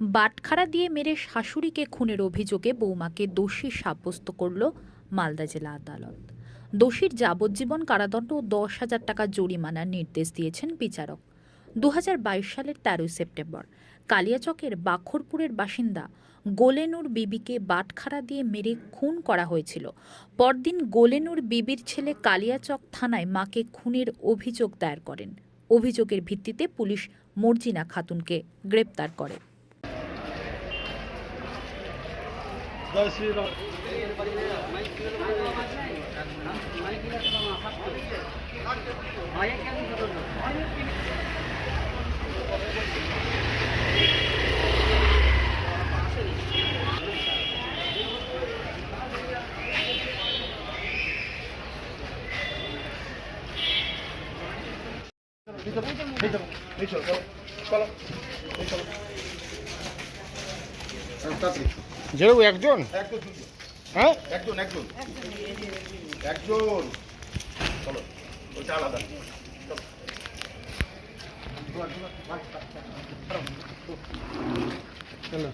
বাটখারা দিয়ে মেরে শাশুড়িকে খুনের অভিযোগে বৌমাকে দোষী সাব্যস্ত করল মালদা জেলা আদালত। দোষীর যাবজ্জীবন কারাদণ্ড ও দশ হাজার টাকা জরিমানার নির্দেশ দিয়েছেন বিচারক। দু হাজার বাইশ সালের তেরোই সেপ্টেম্বর, কালিয়াচকের বাখরপুরের বাসিন্দা গোলেনুর বিবিকে বাটখারা দিয়ে মেরে খুন করা হয়েছিল। পরদিন গোলেনুর বিবির ছেলে কালিয়াচক থানায় মাকে খুনের অভিযোগ দায়ের করেন। অভিযোগের ভিত্তিতে পুলিশ মর্জিনা খাতুনকে গ্রেপ্তার করে। জয় শ্রীরাম এই চলো এই চলো এই চলো যেও একজন? হ্যাঁ? একজন একজন। একজন। চলো ওইটা আলাদা। চলো।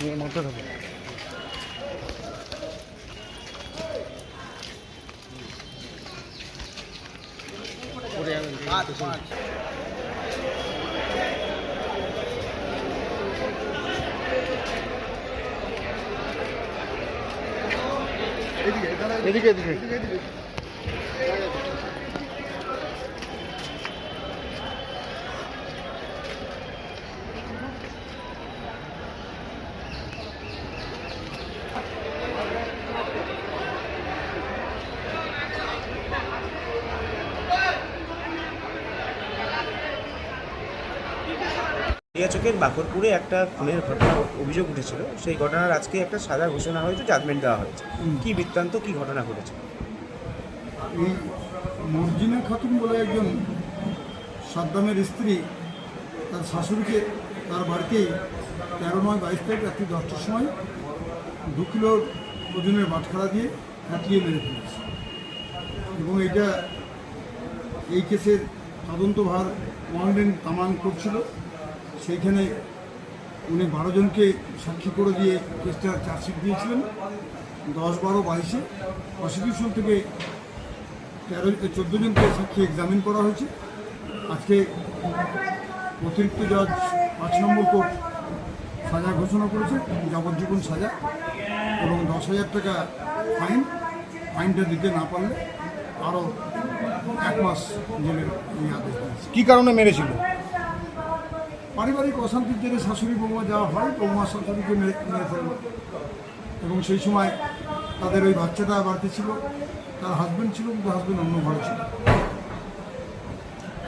থাকো পরে যাবেন এদিকে এদিকে এদিকে এদিকে। চোখের বাকরপুরে একটা খুনের ঘটনা অভিযোগ উঠেছিল। সেই ঘটনার আজকে একটা সাজা ঘোষণা হয়েছে জাজমেন্ট দেওয়া হয়েছে। কি বৃত্তান্ত কি ঘটনা ঘটেছে? এই মর্জিনা খাতুন বলে একজন সাদ্দামের স্ত্রী তার শাশুড়িকে তার বাড়িতেই তেরো নয় বাইশ তারিখ রাত্রি দশটার সময় দু কিলো ওজনের বাটখারা দিয়ে কাটিয়ে মেরে ফেলেছে। এবং এটা এই কেসের তদন্তভার ওয়ান্ডেন তামান করছিল। সেইখানে উনি বারো জনকে সাক্ষী করে দিয়ে কেসটা চার্জশিট দিয়েছিলেন, দশ বারো বাইশে। প্রসিকিউশন থেকে তেরো, চোদ্দ জনকে সাক্ষী এক্সামিন করা হয়েছে। আজকে অতিরিক্ত জজ পাঁচ নম্বর কোর্ট সাজা ঘোষণা করেছে, যাবজ্জীবন সাজা এবং দশ হাজার টাকা ফাইন। ফাইনটা দিতে না পারলে আরও এক মাস জেলের আদেশ কি কারণে মেরেছিল? পারিবারিক অশান্তির জেরে শাশুড়ি বৌমা যাওয়া হয় বৌমা শাশুড়িকে মেরে মেরে ফেলল এবং সেই সময় তাদের ওই বাচ্চাটা বাড়িতে ছিল তার হাজব্যান্ড ছিল কিন্তু হাজব্যান্ড অন্য ঘরে ছিল।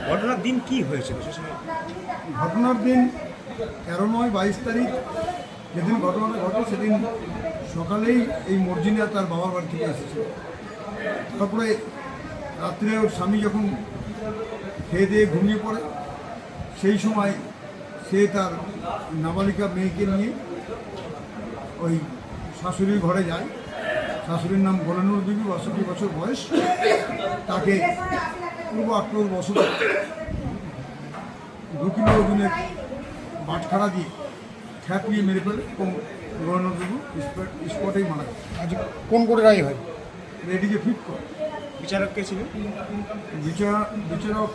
ঘটনার দিন কি সময়? ঘটনার দিন তেরো নয় বাইশ তারিখ যেদিন ঘটনাটা ঘটে সেদিন সকালেই এই মর্জিনা তার বাবার বাড়ি থেকে এসেছিল তারপরে রাত্রে ওর স্বামী যখন খেয়ে দিয়ে ঘুমিয়ে পড়ে সেই সময় সে তার নাবালিকা মেয়েকে নিয়ে ওই শাশুড়ির ঘরে যায়। শাশুড়ির নাম গোলানুর বিবি বাষট্টি বছর বয়স। তাকে পূর্ব আক্রোশ বসত দু কিলো ওজনের বাটখারা দিয়ে ঠ্যাপিয়ে মেরে ফেলে এবং গভর্নর বাবু স্পটেই মারা যায়। আজ কোন করে রায় হয়? রেডিকে ফিট করে। বিচারক কে ছিল বিচারক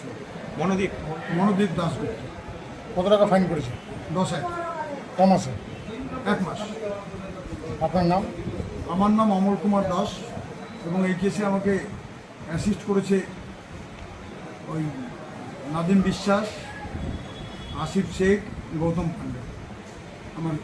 ছিল। মনোদীপ? মনোদীপ দাশগুপ্ত। কত টাকা ফাইন করেছে? দশ এক কম আছে? এক মাস। আপনার নাম? আমার নাম অমল কুমার দাস এবং এই কেসে আমাকে অ্যাসিস্ট করেছে ওই নাদিম বিশ্বাস আসিফ শেখ গৌতম পান্ডে আমার